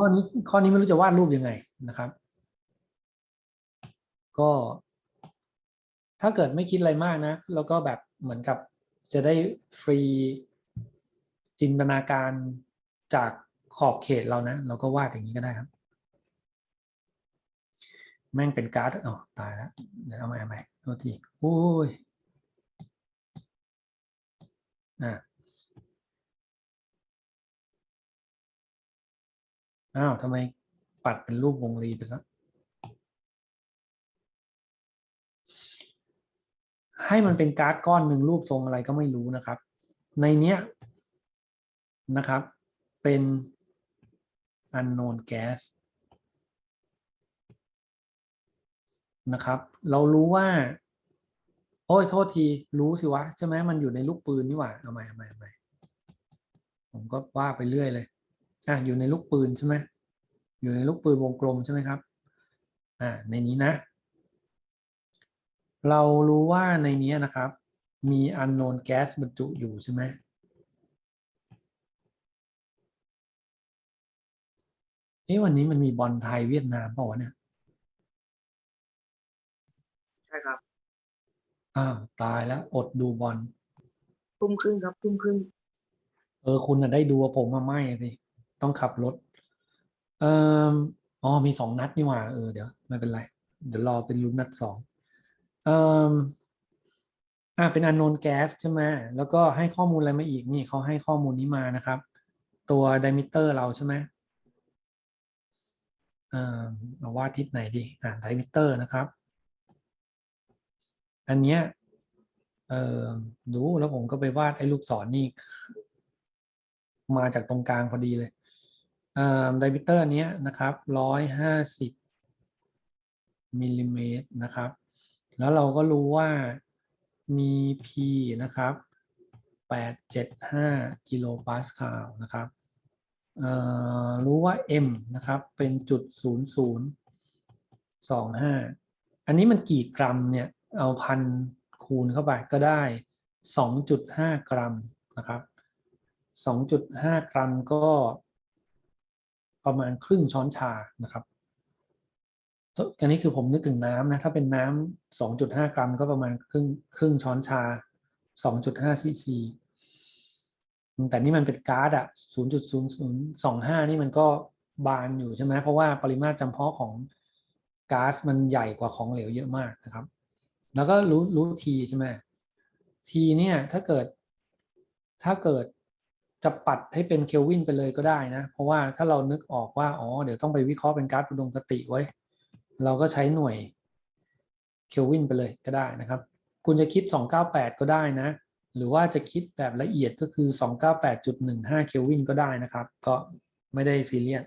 ข้อนี้ข้อนี้ไม่รู้จะวาดรูปยังไงนะครับ ก็ถ้าเกิดไม่คิดอะไรมากนะ แล้วก็แบบเหมือนกับจะได้ฟรีจินตนาการจากขอบเขตเรานะ เราก็วาดอย่างนี้ก็ได้ครับ แม่งเป็นการ์ดอ๋อตายแล้วเดี๋ยวเอาใหม่เอาใหม่โทษทีโอ้ยอ่า อ้าวทำไมปัดเป็นรูปวงรีไปแล้วให้มันเป็นการ์ดก้อนหนึ่งรูปทรงอะไรก็ไม่รู้นะครับ ในเนี้ยนะครับ เป็น unknown gas นะครับ เรารู้ว่า โอ้ยโทษที รู้สิวะ ใช่ไหมมันอยู่ในลูกปืนนี่หว่าเอาใหม่เอาใหม่เอาใหม่ผมก็ว่าไปเรื่อยเลย อะอยู่ในลูกปืนใช่ไหมอยู่ในลูกปืนวงกลมใช่ไหมครับอ่าในนี้นะ เรารู้ว่าในนี้นะครับ มี unknown gas บรรจุอยู่ใช่ไหมเอ๊ะวันนี้มันมีบอลไทยเวียดนามเปล่าวะเนี่ยใช่ครับอ้าวตายแล้วอดดูบอลทุ่มครึ่งครับทุ่มครึ่งเออคุณน่ะได้ดูว่าผมมาไม่สิ ต้องขับรถเอ่ออ๋อมีสองนัดนี่หว่าเออเดี๋ยวไม่เป็นไร เดี๋ยวรอเป็นลุ้นนัดสองเอ่ออ่าเป็น unknown gas ใช่ไหมแล้วก็ให้ข้อมูลอะไรมาอีกนี่เขาให้ข้อมูลนี้มานะครับ ตัว diameter เราใช่ไหมเอ่อเอาว่าทิศไหนดีอ่า diameter นะครับ อันเนี้ยเอ่อดูแล้วผมก็ไปวาดไอ้ลูกศรนี่ มาจากตรงกลางพอดีเลย ไดมิเตอร์นี้นะครับร้อยห้าสิบมิลลิเมตรนะครับ แล้วเราก็รู้ว่ามี P นะครับแปดเจ็ดห้ากิโลปาสคาลนะครับเอ่อรู้ว่า M นะครับเป็นจุดศูนย์ศูนย์สองห้าอันนี้มันกี่กรัมเนี่ย เอาพันคูณเข้าไปก็ได้สองจุดห้ากรัมนะครับสองจุดห้ากรัมก็ ประมาณครึ่งช้อนชานะครับอันนี้คือผมนึกถึงน้ำนะ ถ้าเป็นน้ำสองจุดห้ากรัมก็ประมาณครึ่งครึ่งช้อนชาสองจุดห้าซีซีแต่นี่มันเป็นก๊าซอะศูนย์จุดศูนย์ศูนย์สองห้านี่มันก็บานอยู่ใช่ไหมเพราะว่าปริมาตรจำเพาะของก๊าซมันใหญ่กว่าของเหลวเยอะมากนะครับ แล้วก็รู้รู้ทีใช่ไหมทีเนี่ยถ้าเกิดถ้าเกิด จะปัดให้เป็นเคลวินไปเลยก็ได้นะ เพราะว่าถ้าเรานึกออกว่า อ๋อ เดี๋ยวต้องไปวิเคราะห์เป็นก๊าซอุดมคติไว้ เราก็ใช้หน่วยเคลวินไปเลยก็ได้นะครับ คุณจะคิด 298 ก็ได้นะ หรือว่าจะคิดแบบละเอียดก็คือ 298.15 เคลวินก็ได้นะครับ ก็ไม่ได้ซีเรียส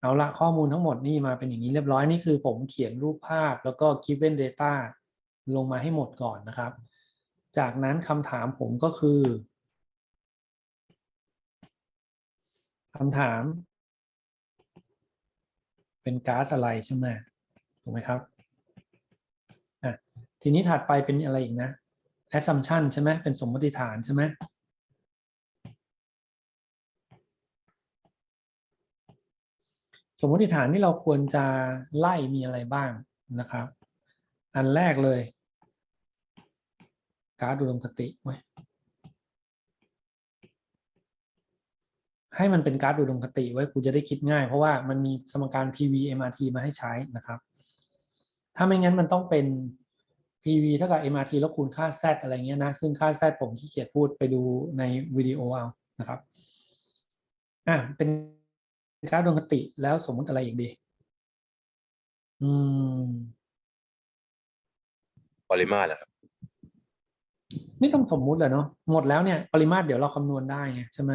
เอาละข้อมูลทั้งหมดนี่มาเป็นอย่างนี้เรียบร้อย นี่คือผมเขียนรูปภาพแล้วก็ given data ลงมาให้หมดก่อนนะครับ จากนั้นคำถามผมก็คือ คำถาม เป็นก๊าซอะไรใช่ไหมถูกไหมครับอะทีนี้ถัดไปเป็นอะไรอีกนะ assumption ใช่ไหมเป็นสมมติฐานใช่ไหมสมมติฐานที่เราควรจะไล่มีอะไรบ้างนะครับ อันแรกเลยก๊าซอุดมคติไว้ย ให้มันเป็นการ์ดอุดมคติไว้กูจะได้คิดง่าย เพราะว่ามันมีสมการ PV MRT มาให้ใช้นะครับ ถ้าไม่งั้นมันต้องเป็น PV เท่ากับ MRT แล้วคูณค่า Z อะไรเงี้ยนะ ซึ่งค่า Z ผมขี้เกียจพูดไปดูในวิดีโอเอานะครับอะเป็นการ์ดอุดมคติแล้วสมมุติอะไรอีกดี อืมปริมาตรเหรอครับไม่ต้องสมมุติเลยเนาะหมดแล้วเนี่ยปริมาตรเดี๋ยวเราคำนวณได้ไงใช่ไหม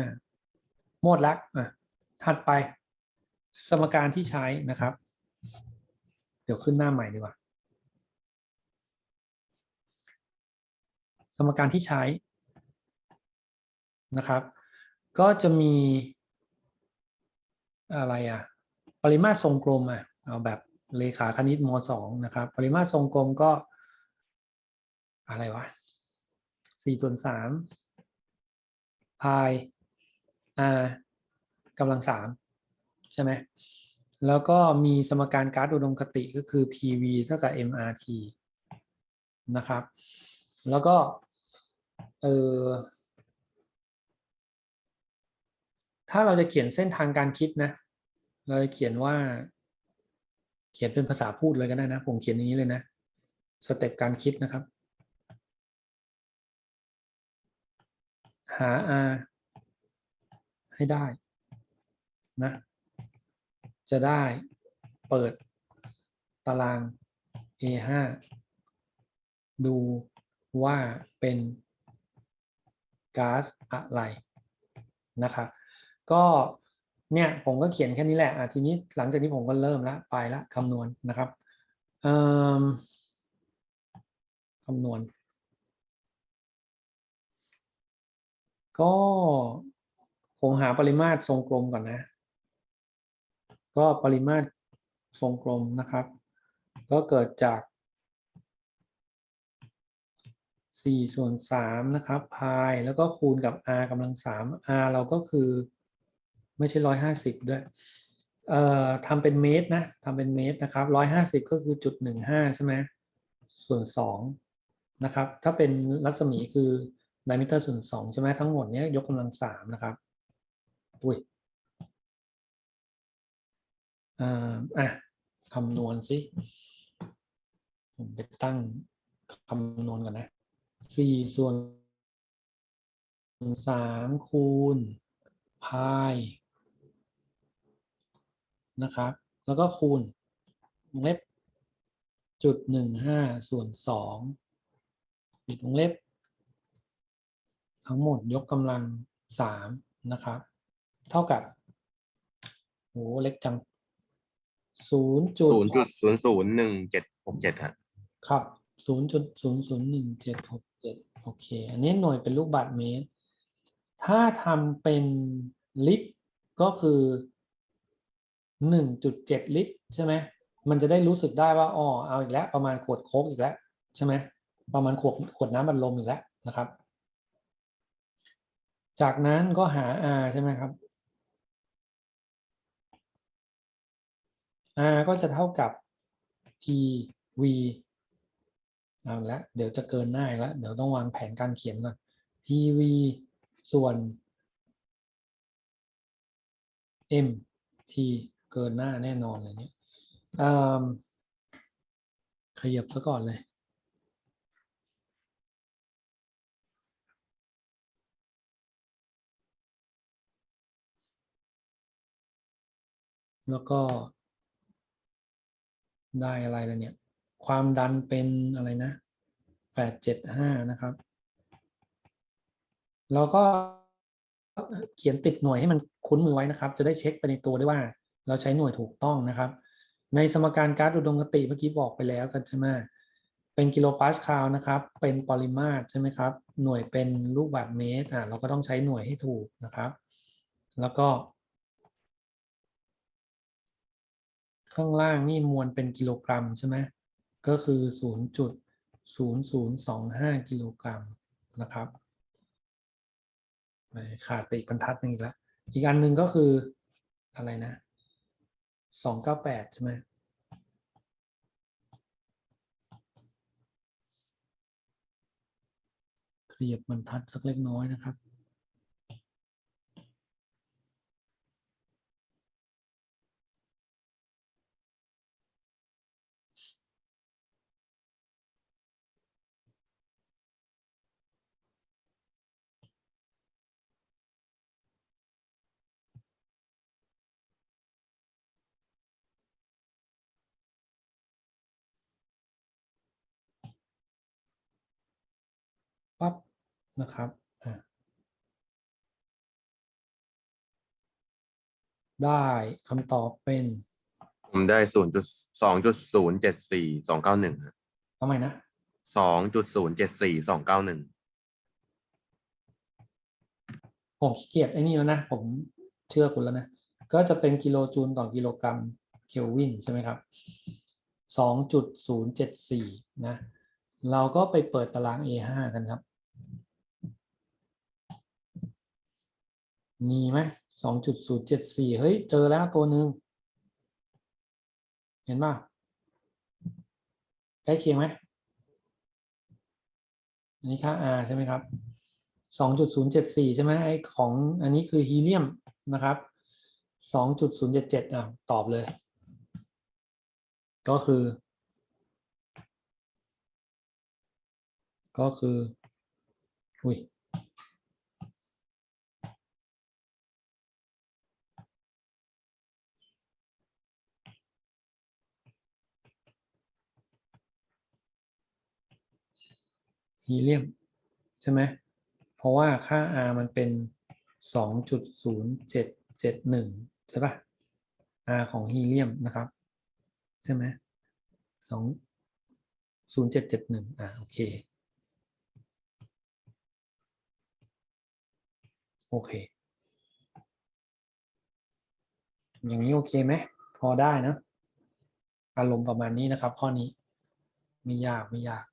หมดแล้วอะถัดไป สมการที่ใช้นะครับ เดี๋ยวขึ้นหน้าใหม่ดีกว่า สมการที่ใช้นะครับ ก็จะมีอะไรอะ ปริมาตรทรงกลมอะเอาแบบเลขาคณิตมสองนะครับ ปริมาตรทรงกลมก็ อะไรวะสี่ส่วนสามพาย r กำลังสามใช่ไหมแล้วก็มีสมการการ์ดอุดมคติก็คือ PV เท่ากับ MRT นะครับ แล้วก็เออถ้าเราจะเขียนเส้นทางการคิดนะ เราจะเขียนว่า เขียนเป็นภาษาพูดเลยก็ได้นะ ผมเขียนอย่างนี้เลยนะสเต็ปการคิดนะครับ หา R ให้ได้นะจะได้เปิดตาราง A5 ดูว่าเป็นก๊าซอะไรนะครับก็เนี่ยผมก็เขียนแค่นี้แหละอะทีนี้หลังจากนี้ผมก็เริ่มละไปละคำนวณนะครับคำนวณ ก็ ผมหาปริมาตรทรงกลมก่อนนะ ก็ปริมาตรทรงกลมนะครับ ก็เกิดจาก4ส่วน3นะครับพายแล้วก็คูณกับ r กำลัง 3 r เราก็คือไม่ใช่ 150 ด้วยเอ่อทำเป็นเมตรนะทำเป็นเมตรนะครับ 150 ก็คือจุด15 ใช่ไหมส่วน2นะครับ ถ้าเป็นรัศมีคือไดมิเตอร์ส่วน2ใช่ไหมทั้งหมดเนี้ยยกกำลัง 3 นะครับ อุ้ยอ่าอะคำนวณสิ ผมไปตั้งคำนวณก่อนนะสี่ส่วนสามคูณพายนะครับ แล้วก็คูณวงเล็บจุดหนึ่งห้าส่วนสองปิดวงเล็บ ทั้งหมดยกกำลังสามนะครับ เท่ากับโหเล็กจังศูนย์จุดศูนย์จุดศูนย์ศูนย์หนึ่งเจ็ดหกเจ็ดฮะครับศูนย์จุดศูนย์ศูนย์หนึ่งเจ็ดหกเจ็ดโอเค อันนี้หน่วยเป็นลูกบาศก์เมตร ถ้าทำเป็นลิตรก็คือหนึ่งจุดเจ็ดลิตร ใช่ไหมมันจะได้รู้สึกได้ว่าอ๋อเอาอีกแล้ว ประมาณขวดโค้กอีกแล้ว ใช่ไหมประมาณขวดขวดน้ำบัดลมอีกแล้วนะครับ จากนั้นก็หา R ใช่ไหมครับ R ก็จะเท่ากับ PV เอาละเดี๋ยวจะเกินหน้าอีกแล้วเดี๋ยวต้องวางแผนการเขียนก่อน PV ส่วน MT เกินหน้าแน่นอนเลยเนี่ยขยับซะก่อนเลยแล้วก็ ได้อะไรแล้วเนี่ย ความดันเป็นอะไรนะแปดเจ็ดห้านะครับแล้วก็เขียนติดหน่วยให้มันคุ้นมือไว้นะครับ จะได้เช็คไปในตัวได้ว่า เราใช้หน่วยถูกต้องนะครับ ในสมการการ์ดอุดมคติเมื่อกี้บอกไปแล้วกันใช่ไหมเป็นกิโลปาสคาลนะครับ เป็นปริมาตรใช่ไหมครับ หน่วยเป็นลูกบาศก์เมตรอะเราก็ต้องใช้หน่วยให้ถูกนะครับ แล้วก็ ข้างล่างนี่มวลเป็นกิโลกรัมใช่ไหมก็คือ 0.0025 กิโลกรัมนะครับขาดไปอีกบรรทัดหนึ่งอีกแล้วอีกอันหนึ่งก็คืออะไรนะ 298 ใช่ไหมขยับบรรทัดสักเล็กน้อยนะครับ นะครับอะได้คำตอบเป็นผมได้ศูนย์จุดสองจุดศูนย์เจ็ดสี่สองเก้าหนึ่งทำไมนะสองจุดศูนย์เจ็ดสี่สองเก้าหนึ่งผมขี้เกียจไอ้นี่แล้วนะ ผมเชื่อคุณแล้วนะ ก็จะเป็นกิโลจูลต่อกิโลกรัมเคลวินใช่ไหมครับสองจุดศูนย์เจ็ดสี่นะ เราก็ไปเปิดตาราง A5 กันครับ มีไหมสองจุดศูนย์เจ็ดสี่เฮ้ย เจอแล้วตัวหนึ่ง เห็นป่ะใกล้เคียงไหมอันนี้ค่า R ใช่ไหมครับสองจุดศูนย์เจ็ดสี่ใช่ไหมไอของอันนี้คือฮีเลียมนะครับสองจุดศูนย์เจ็ดเจ็ดอะ ตอบเลย ก็คือ ก็คือ อุ้ย ฮีเลียม ใช่ไหมเพราะว่าค่า R มันเป็น 2.0771 ใช่ปะ R ของฮีเลียมนะครับ ใช่ไหมสองศูนย์เจ็ดเจ็ดหนึ่งอ่าโอเค โอเค อย่างนี้โอเคไหม พอได้นะ อารมณ์ประมาณนี้นะครับ ข้อนี้ ไม่ยาก ไม่ยาก